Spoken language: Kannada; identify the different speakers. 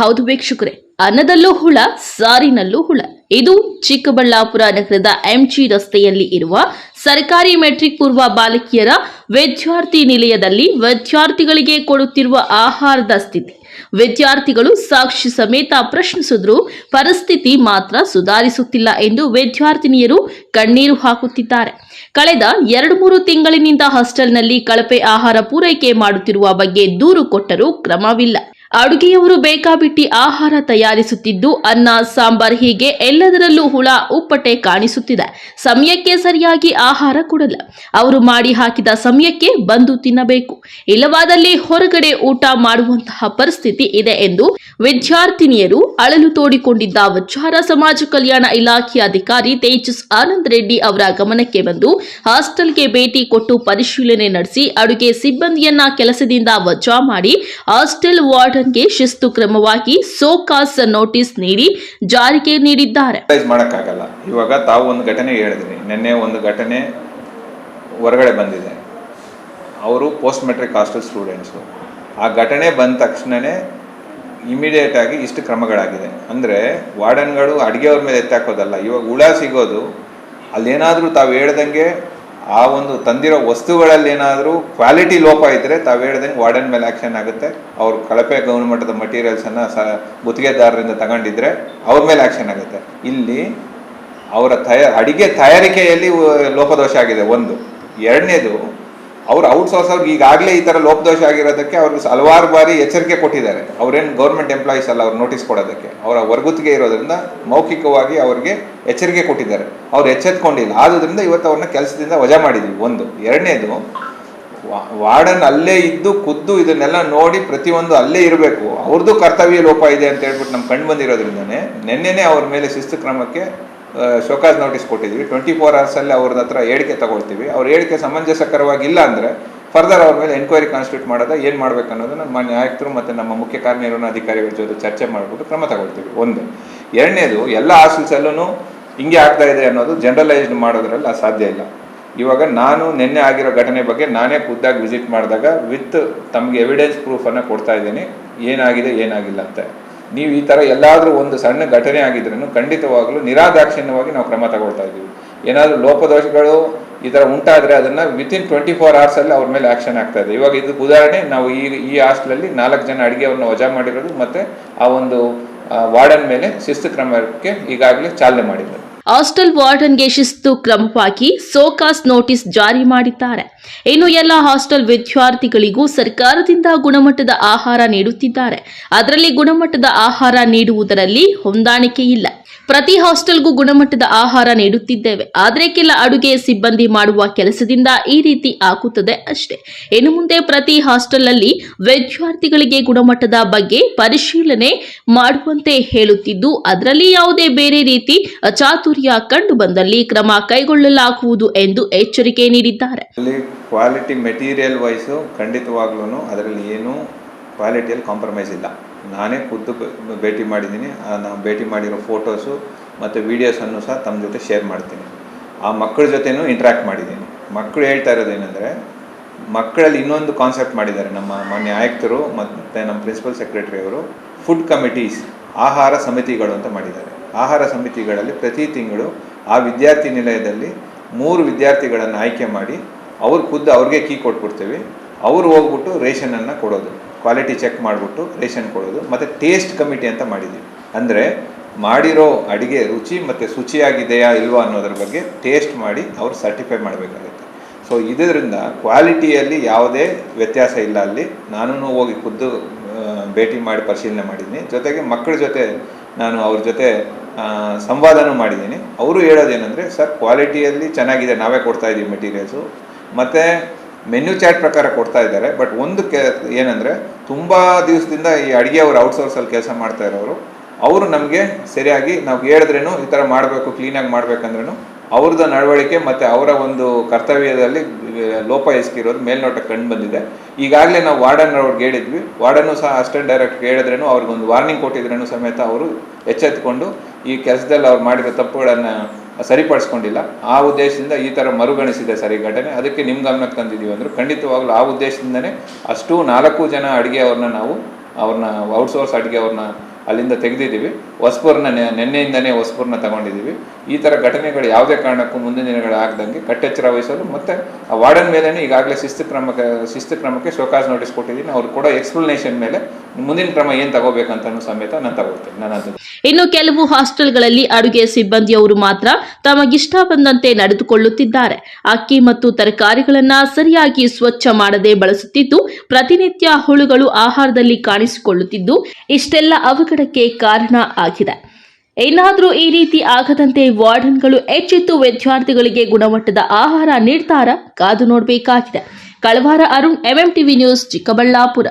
Speaker 1: ಹೌದು ವೀಕ್ಷಕರೇ, ಅನ್ನದಲ್ಲೂ ಹುಳ, ಸಾರಿನಲ್ಲೂ ಹುಳ. ಇದು ಚಿಕ್ಕಬಳ್ಳಾಪುರ ನಗರದ ಎಂಜಿ ರಸ್ತೆಯಲ್ಲಿ ಇರುವ ಸರ್ಕಾರಿ ಮೆಟ್ರಿಕ್ ಪೂರ್ವ ಬಾಲಕಿಯರ ವಿದ್ಯಾರ್ಥಿ ನಿಲಯದಲ್ಲಿ ವಿದ್ಯಾರ್ಥಿಗಳಿಗೆ ಕೊಡುತ್ತಿರುವ ಆಹಾರದ ಸ್ಥಿತಿ. ವಿದ್ಯಾರ್ಥಿಗಳು ಸಾಕ್ಷಿ ಸಮೇತ ಪ್ರಶ್ನಿಸಿದ್ರು ಪರಿಸ್ಥಿತಿ ಮಾತ್ರ ಸುಧಾರಿಸುತ್ತಿಲ್ಲ ಎಂದು ವಿದ್ಯಾರ್ಥಿನಿಯರು ಕಣ್ಣೀರು ಹಾಕುತ್ತಿದ್ದಾರೆ. ಕಳೆದ ಎರಡು ಮೂರು ತಿಂಗಳಿನಿಂದ ಹಾಸ್ಟೆಲ್ನಲ್ಲಿ ಕಳಪೆ ಆಹಾರ ಪೂರೈಕೆ ಮಾಡುತ್ತಿರುವ ಬಗ್ಗೆ ದೂರು ಕೊಟ್ಟರೂ ಕ್ರಮವಿಲ್ಲ. ಅಡುಗೆಯವರು ಬೇಕಾಬಿಟ್ಟಿ ಆಹಾರ ತಯಾರಿಸುತ್ತಿದ್ದು, ಅನ್ನ, ಸಾಂಬಾರ್ ಹೀಗೆ ಎಲ್ಲದರಲ್ಲೂ ಹುಳ ಉಪ್ಪಟೆ ಕಾಣಿಸುತ್ತಿದೆ. ಸಮಯಕ್ಕೆ ಸರಿಯಾಗಿ ಆಹಾರ ಕೊಡಲ್ಲ. ಅವರು ಮಾಡಿ ಹಾಕಿದ ಸಮಯಕ್ಕೆ ಬಂದು ತಿನ್ನಬೇಕು. ಇಲ್ಲವಾದಲ್ಲಿ ಹೊರಗಡೆ ಊಟ ಮಾಡುವಂತಹ ಪರಿಸ್ಥಿತಿ ಇದೆ ಎಂದು ವಿದ್ಯಾರ್ಥಿನಿಯರು ಅಳಲು ತೋಡಿಕೊಂಡಿದ್ದ ವಿಚಾರ ಸಮಾಜ ಕಲ್ಯಾಣ ಇಲಾಖೆ ಅಧಿಕಾರಿ ತೇಜಸ್ ಆನಂದ್ ರೆಡ್ಡಿ ಅವರ ಗಮನಕ್ಕೆ ಬಂದು ಹಾಸ್ಟೆಲ್ಗೆ ಭೇಟಿ ಕೊಟ್ಟು ಪರಿಶೀಲನೆ ನಡೆಸಿ ಅಡುಗೆ ಸಿಬ್ಬಂದಿಯನ್ನ ಕೆಲಸದಿಂದ ವಜಾ ಮಾಡಿ ಹಾಸ್ಟೆಲ್ ವಾರ್ಡನ್ಗೆ ಶಿಸ್ತು ಕ್ರಮವಾಗಿ ಸೋಕಾಸ್ ನೋಟಿಸ್ ನೀಡಿ ಜಾರಿಗೆ ನೀಡಿದ್ದಾರೆ.
Speaker 2: ಮಾಡಕ್ಕಾಗಲ್ಲ. ಇವಾಗ ತಾವು ಒಂದು ಘಟನೆ ಹೇಳಿದ್ರಿ. ನಿನ್ನೆ ಒಂದು ಘಟನೆ ಹೊರಗಡೆ ಬಂದಿದೆ. ಅವರು ಪೋಸ್ಟ್ ಮೆಟ್ರಿಕ್ ಹಾಸ್ಟೆಲ್ ಸ್ಟೂಡೆಂಟ್ಸು ಆ ಘಟನೆ ಬಂದ ತಕ್ಷಣವೇ ಇಮಿಡಿಯೇಟ್ ಆಗಿ ಇಷ್ಟು ಕ್ರಮಗಳಾಗಿದೆ. ಅಂದರೆ ವಾರ್ಡನ್ಗಳು ಅಡುಗೆಯವ್ರ ಮೇಲೆ ಎತ್ತಾಕೋದಲ್ಲ ಇವಾಗ ಹುಳ ಸಿಗೋದು, ಅಲ್ಲೇನಾದರೂ ತಾವು ಹೇಳ್ದಂಗೆ ಆ ಒಂದು ತಂದಿರೋ ವಸ್ತುಗಳಲ್ಲಿ ಏನಾದರೂ ಕ್ವಾಲಿಟಿ ಲೋಪ ಇದ್ದರೆ ತಾವು ಹೇಳ್ದಂಗೆ ವಾರ್ಡನ್ ಮೇಲೆ ಆ್ಯಕ್ಷನ್ ಆಗುತ್ತೆ. ಅವ್ರು ಕಳಪೆ ಗೌರ್ಮೆಂಟದ ಮಟೀರಿಯಲ್ಸನ್ನು ಸ, ಗುತ್ತಿಗೆದಾರರಿಂದ ತಗೊಂಡಿದ್ರೆ ಅವ್ರ ಮೇಲೆ ಆ್ಯಕ್ಷನ್ ಆಗುತ್ತೆ. ಇಲ್ಲಿ ಅವರ ತಯ ಅಡಿಗೆ ತಯಾರಿಕೆಯಲ್ಲಿ ಲೋಪದೋಷ ಆಗಿದೆ ಒಂದು. ಎರಡನೇದು, ಅವ್ರು ಔಟ್ಸೋರ್ಸ್ ಅವ್ರಿಗೆ ಈಗಾಗಲೇ ಈ ಥರ ಲೋಪದೋಷ ಆಗಿರೋದಕ್ಕೆ ಅವ್ರಿಗೆ ಹಲವಾರು ಬಾರಿ ಎಚ್ಚರಿಕೆ ಕೊಟ್ಟಿದ್ದಾರೆ. ಅವ್ರೇನು ಗೌರ್ಮೆಂಟ್ ಎಂಪ್ಲಾಯೀಸ್ ಅಲ್ಲ, ಅವ್ರು ನೋಟಿಸ್ ಕೊಡೋದಕ್ಕೆ. ಅವರ ವರ್ಗುತ್ತಿಗೆ ಇರೋದರಿಂದ ಮೌಖಿಕವಾಗಿ ಅವ್ರಿಗೆ ಎಚ್ಚರಿಕೆ ಕೊಟ್ಟಿದ್ದಾರೆ. ಅವ್ರು ಎಚ್ಚೆತ್ಕೊಂಡಿಲ್ಲ. ಆದ್ರಿಂದ ಇವತ್ತು ಅವ್ರನ್ನ ಕೆಲಸದಿಂದ ವಜಾ ಮಾಡಿದ್ವಿ. ಒಂದು. ಎರಡನೇದು ವಾರ್ಡನ್ ಅಲ್ಲೇ ಇದ್ದು, ಕುದ್ದು ಇದನ್ನೆಲ್ಲ ನೋಡಿ ಪ್ರತಿಯೊಂದು ಅಲ್ಲೇ ಇರಬೇಕು. ಅವ್ರದ್ದು ಕರ್ತವ್ಯ ಲೋಪ ಇದೆ ಅಂತ ಹೇಳ್ಬಿಟ್ಟು ನಮ್ಮ ಕಣ್ಣು ಬಂದಿರೋದ್ರಿಂದನೇ ನಿನ್ನೆನೆ ಅವ್ರ ಮೇಲೆ ಶಿಸ್ತು ಕ್ರಮಕ್ಕೆ ಶೋಕಾಸ್ ನೋಟಿಸ್ ಕೊಟ್ಟಿದ್ವಿ. ಟ್ವೆಂಟಿ ಫೋರ್ ಅವರ್ಸಲ್ಲಿ ಅವ್ರದ್ದು ಹತ್ರ ಹೇಳಿಕೆ ತಗೊಳ್ತೀವಿ. ಅವ್ರ ಹೇಳಿಕೆ ಸಮಂಜಸಕರವಾಗಿಲ್ಲ ಅಂದರೆ ಫರ್ದರ್ ಅವ್ರ ಮೇಲೆ ಎನ್ಕ್ವೈರಿ ಕಾನ್ಸ್ಟಿಟ್ಯೂಟ್ ಮಾಡೋದ ಏನು ಮಾಡ್ಬೇಕು ಅನ್ನೋದನ್ನು ನಮ್ಮ ನ್ಯಾಯಕರು ಮತ್ತು ನಮ್ಮ ಮುಖ್ಯ ಕಾರ್ಯನಿರ್ವಹಣಾಧಿಕಾರಿಗಳ ಜೊತೆ ಚರ್ಚೆ ಮಾಡಿಬಿಟ್ಟು ಕ್ರಮ ತಗೊಳ್ತೀವಿ. ಒಂದು. ಎರಡನೇದು, ಎಲ್ಲ ಹಾಸ್ಟೆಲ್ಸಲ್ಲೂ ಹಿಂಗೆ ಆಗ್ತಾ ಇದೆ ಅನ್ನೋದು ಜನರಲೈಸ್ಡ್ ಮಾಡೋದ್ರಲ್ಲಿ ಸಾಧ್ಯ ಇಲ್ಲ. ಇವಾಗ ನಾನು ನಿನ್ನೆ ಆಗಿರೋ ಘಟನೆ ಬಗ್ಗೆ ನಾನೇ ಖುದ್ದಾಗಿ ವಿಸಿಟ್ ಮಾಡಿದಾಗ ವಿತ್ ತಮಗೆ ಎವಿಡೆನ್ಸ್ ಪ್ರೂಫನ್ನು ಕೊಡ್ತಾ ಇದ್ದೀನಿ. ಏನಾಗಿದೆ, ಏನಾಗಿಲ್ಲ ಅಂತ. ನೀವು ಈ ಥರ ಎಲ್ಲಾದರೂ ಒಂದು ಸಣ್ಣ ಘಟನೆ ಆಗಿದ್ರೂ ಖಂಡಿತವಾಗಲೂ ನಿರಾದಾಕ್ಷಿಣ್ಯವಾಗಿ ನಾವು ಕ್ರಮ ತಗೊಳ್ತಾ ಇದ್ದೀವಿ. ಏನಾದರೂ ಲೋಪದೋಷಗಳು ಈ ಥರ ಉಂಟಾದರೆ ಅದನ್ನು ವಿತಿನ್ ಟ್ವೆಂಟಿ ಫೋರ್ ಅವರ್ಸಲ್ಲಿ ಅವ್ರ ಮೇಲೆ ಆ್ಯಕ್ಷನ್ ಆಗ್ತಾ ಇದೆ. ಇವಾಗ ಇದಕ್ಕೆ ಉದಾಹರಣೆ, ನಾವು ಈ ಈ ಹಾಸ್ಟ್ಲಲ್ಲಿ ನಾಲ್ಕು ಜನ ಅಡುಗೆಯನ್ನು ವಜಾ ಮಾಡಿರೋದು ಮತ್ತು ಆ ಒಂದು ವಾರ್ಡನ್ ಮೇಲೆ ಶಿಸ್ತು ಕ್ರಮಕ್ಕೆ ಈಗಾಗಲೇ ಚಾಲನೆ ಮಾಡಿದ್ದಾರೆ.
Speaker 1: ಹಾಸ್ಟೆಲ್ ವಾರ್ಡನ್ಗೆ ಶಿಸ್ತು ಕ್ರಮವಾಗಿ ಸೋಕಾಸ್ ನೋಟಿಸ್ ಜಾರಿ ಮಾಡಿದ್ದಾರೆ. ಇನ್ನು ಎಲ್ಲ ಹಾಸ್ಟೆಲ್ ವಿದ್ಯಾರ್ಥಿಗಳಿಗೂ ಸರ್ಕಾರದಿಂದ ಗುಣಮಟ್ಟದ ಆಹಾರ ನೀಡುತ್ತಿದ್ದಾರೆ. ಅದರಲ್ಲಿ ಗುಣಮಟ್ಟದ ಆಹಾರ ನೀಡುವುದರಲ್ಲಿ ಹೊಂದಾಣಿಕೆ ಇಲ್ಲ. ಪ್ರತಿ ಹಾಸ್ಟೆಲ್ಗೂ ಗುಣಮಟ್ಟದ ಆಹಾರ ನೀಡುತ್ತಿದ್ದೇವೆ. ಆದರೆ ಕೆಲ ಅಡುಗೆ ಸಿಬ್ಬಂದಿ ಮಾಡುವ ಕೆಲಸದಿಂದ ಈ ರೀತಿ ಆಗುತ್ತದೆ ಅಷ್ಟೇ. ಇನ್ನು ಮುಂದೆ ಪ್ರತಿ ಹಾಸ್ಟೆಲ್ನಲ್ಲಿ ವಿದ್ಯಾರ್ಥಿಗಳಿಗೆ ಗುಣಮಟ್ಟದ ಬಗ್ಗೆ ಪರಿಶೀಲನೆ ಮಾಡುವಂತೆ ಹೇಳುತ್ತಿದ್ದು, ಅದರಲ್ಲಿ ಯಾವುದೇ ಬೇರೆ ರೀತಿ ಅಚಾತುರ್ಯ ಕಂಡು ಬಂದಲ್ಲಿ ಕ್ರಮ ಕೈಗೊಳ್ಳಲಾಗುವುದು ಎಂದು ಎಚ್ಚರಿಕೆ ನೀಡಿದ್ದಾರೆ.
Speaker 2: ಕ್ವಾಲಿಟಿ ಮೆಟೀರಿಯಲ್ ವೈಸು ಖಂಡಿತವಾಗ್ಲೂ ಅದರಲ್ಲಿ ಏನೂ ಕ್ವಾಲಿಟಿಯಲ್ಲಿ ಕಾಂಪ್ರಮೈಸ್ ಇಲ್ಲ. ನಾನೇ ಖುದ್ದು ಭೇಟಿ ಮಾಡಿದ್ದೀನಿ. ನಾನು ಭೇಟಿ ಮಾಡಿರೋ ಫೋಟೋಸು ಮತ್ತು ವೀಡಿಯೋಸನ್ನು ಸಹ ತಮ್ಮ ಜೊತೆ ಶೇರ್ ಮಾಡ್ತೀನಿ. ಆ ಮಕ್ಕಳ ಜೊತೆನೂ ಇಂಟ್ರ್ಯಾಕ್ಟ್ ಮಾಡಿದ್ದೀನಿ. ಮಕ್ಕಳು ಹೇಳ್ತಾ ಇರೋದೇನೆಂದರೆ ಮಕ್ಕಳಲ್ಲಿ ಇನ್ನೊಂದು ಕಾನ್ಸೆಪ್ಟ್ ಮಾಡಿದ್ದಾರೆ ನಮ್ಮ ಮಾನ್ಯ ಆಯುಕ್ತರು ಮತ್ತು ನಮ್ಮ ಪ್ರಿನ್ಸಿಪಲ್ ಸೆಕ್ರೆಟರಿ ಅವರು. ಫುಡ್ ಕಮಿಟೀಸ್ ಆಹಾರ ಸಮಿತಿಗಳು ಅಂತ ಮಾಡಿದ್ದಾರೆ. ಆಹಾರ ಸಮಿತಿಗಳಲ್ಲಿ ಪ್ರತಿ ತಿಂಗಳು ಆ ವಿದ್ಯಾರ್ಥಿ ನಿಲಯದಲ್ಲಿ ಮೂರು ವಿದ್ಯಾರ್ಥಿಗಳನ್ನು ಆಯ್ಕೆ ಮಾಡಿ ಅವ್ರು ಖುದ್ದು ಅವ್ರಿಗೆ ಕೀ ಕೊಟ್ಬಿಡ್ತೀವಿ. ಅವ್ರು ಹೋಗ್ಬಿಟ್ಟು ರೇಷನನ್ನು ಕೊಡೋದು. ಕ್ವಾಲಿಟಿ ಚೆಕ್ ಮಾಡಿಬಿಟ್ಟು ರೇಷನ್ ಕೊಡೋದು. ಮತ್ತು ಟೇಸ್ಟ್ ಕಮಿಟಿ ಅಂತ ಮಾಡಿದ್ದೀವಿ. ಅಂದರೆ ಮಾಡಿರೋ ಅಡುಗೆ ರುಚಿ ಮತ್ತು ಶುಚಿಯಾಗಿದೆಯಾ ಇಲ್ವಾ ಅನ್ನೋದ್ರ ಬಗ್ಗೆ ಟೇಸ್ಟ್ ಮಾಡಿ ಅವ್ರು ಸರ್ಟಿಫೈ ಮಾಡಬೇಕಾಗುತ್ತೆ. ಸೊ ಇದರಿಂದ ಕ್ವಾಲಿಟಿಯಲ್ಲಿ ಯಾವುದೇ ವ್ಯತ್ಯಾಸ ಇಲ್ಲ ಅಲ್ಲಿ. ನಾನು ಹೋಗಿ ಖುದ್ದು ಭೇಟಿ ಮಾಡಿ ಪರಿಶೀಲನೆ ಮಾಡಿದ್ದೀನಿ. ಜೊತೆಗೆ ಮಕ್ಕಳ ಜೊತೆ ನಾನು ಅವ್ರ ಜೊತೆ ಸಂವಾದನೂ ಮಾಡಿದ್ದೀನಿ. ಅವರು ಹೇಳೋದೇನೆಂದರೆ, ಸರ್ ಕ್ವಾಲಿಟಿಯಲ್ಲಿ ಚೆನ್ನಾಗಿದೆ. ನಾವೇ ಕೊಡ್ತಾ ಇದ್ದೀವಿ ಮೆಟೀರಿಯಲ್ಸು ಮತ್ತು ಮೆನ್ಯೂ ಚಾರ್ಟ್ ಪ್ರಕಾರ ಕೊಡ್ತಾ ಇದ್ದಾರೆ. ಬಟ್ ಒಂದು ಕೆ, ಏನಂದರೆ, ತುಂಬ ದಿವಸದಿಂದ ಈ ಅಡುಗೆ ಅವರು ಔಟ್ಸೋರ್ಸಲ್ಲಿ ಕೆಲಸ ಮಾಡ್ತಾ ಇರೋರು, ಅವರು ನಮಗೆ ಸರಿಯಾಗಿ ನಾವು ಹೇಳಿದ್ರೇನು ಈ ಥರ ಮಾಡಬೇಕು ಕ್ಲೀನಾಗಿ ಮಾಡಬೇಕಂದ್ರೂ ಅವ್ರದ್ದು ನಡವಳಿಕೆ ಮತ್ತು ಅವರ ಒಂದು ಕರ್ತವ್ಯದಲ್ಲಿ ಲೋಪ ಎಸ್ಕಿರೋದು ಮೇಲ್ನೋಟಕ್ಕೆ ಕಂಡು ಬಂದಿದೆ. ಈಗಾಗಲೇ ನಾವು ವಾರ್ಡನ್ ಅವ್ರಿಗೆ ಹೇಳಿದ್ವಿ. ವಾರ್ಡನ್ನು ಸಹ ಅಸ್ಟೆಂಟ್ ಡೈರೆಕ್ಟರ್ ಹೇಳಿದ್ರೇನು ಅವ್ರಿಗೊಂದು ವಾರ್ನಿಂಗ್ ಕೊಟ್ಟಿದ್ರೇನು ಸಮೇತ ಅವರು ಎಚ್ಚೆತ್ತುಕೊಂಡು ಈ ಕೆಲಸದಲ್ಲಿ ಅವ್ರು ಮಾಡಿದ ತಪ್ಪುಗಳನ್ನು ಸರಿಪಡಿಸ್ಕೊಂಡಿಲ್ಲ. ಆ ಉದ್ದೇಶದಿಂದ ಈ ಥರ ಮರುಗಣಿಸಿದೆ ಸರಿ ಘಟನೆ. ಅದಕ್ಕೆ ನಿಮ್ಮ ಗಮನಕ್ಕೆ ತಂದಿದ್ದೀವಿ ಅಂದರು ಖಂಡಿತವಾಗ್ಲೂ ಆ ಉದ್ದೇಶದಿಂದನೇ ಅಷ್ಟು ನಾಲ್ಕು ಜನ ಅಡುಗೆ ಅವ್ರನ್ನ ನಾವು ಅವ್ರನ್ನ ಔಟ್ಸೋರ್ಸ್ ಅಡುಗೆ ಅವ್ರನ್ನ ಅಲ್ಲಿಂದ ತೆಗೆದಿದ್ದೀವಿ. ಹೊಸಪೂರ್ನ ನಿನ್ನೆಯಿಂದನೇ ಹೊಸಪೂರ್ನ ತಗೊಂಡಿದ್ದೀವಿ. ಈ ಥರ ಘಟನೆಗಳು ಯಾವುದೇ ಕಾರಣಕ್ಕೂ ಮುಂದಿನ ದಿನಗಳು ಆಗದಂಗೆ ಕಟ್ಟೆಚ್ಚರ ವಹಿಸಲು ಮತ್ತು ಆ ವಾರ್ಡನ್ ಮೇಲೇ ಈಗಾಗಲೇ ಶಿಸ್ತು ಕ್ರಮಕ್ಕೆ ಶಿಸ್ತು ಕ್ರಮಕ್ಕೆ ಶೋಕಾಸ್ ನೋಟಿಸ್ ಕೊಟ್ಟಿದ್ದೀನಿ. ಅವ್ರು ಕೂಡ ಎಕ್ಸ್ಪ್ಲನೇಷನ್ ಮೇಲೆ ಮುಂದಿನ ಕ್ರಮ ಏನ್ ತಗೋಬೇಕಂತ ಸಮೇತ ನಾನು ತಗೋತೀನಿ ನಾನು
Speaker 1: ಇನ್ನು ಕೆಲವು ಹಾಸ್ಟೆಲ್ಗಳಲ್ಲಿ ಅಡುಗೆ ಸಿಬ್ಬಂದಿಯವರು ಮಾತ್ರ ತಮಗಿಷ್ಟ ಬಂದಂತೆ ನಡೆದುಕೊಳ್ಳುತ್ತಿದ್ದಾರೆ. ಅಕ್ಕಿ ಮತ್ತು ತರಕಾರಿಗಳನ್ನ ಸರಿಯಾಗಿ ಸ್ವಚ್ಛ ಮಾಡದೆ ಬಳಸುತ್ತಿದ್ದು, ಪ್ರತಿನಿತ್ಯ ಹುಳುಗಳು ಆಹಾರದಲ್ಲಿ ಕಾಣಿಸಿಕೊಳ್ಳುತ್ತಿದ್ದು, ಇಷ್ಟೆಲ್ಲ ಅವಘಡಕ್ಕೆ ಕಾರಣ ಆಗಿದೆ. ಏನಾದರೂ ಈ ರೀತಿ ಆಗದಂತೆ ವಾರ್ಡನ್ಗಳು ಎಚ್ಚೆತ್ತು ವಿದ್ಯಾರ್ಥಿಗಳಿಗೆ ಗುಣಮಟ್ಟದ ಆಹಾರ ನೀಡ್ತಾರ ಕಾದು ನೋಡಬೇಕಾಗಿದೆ. ಕಳವಾರ Arun MM TV news Chikkaballapur.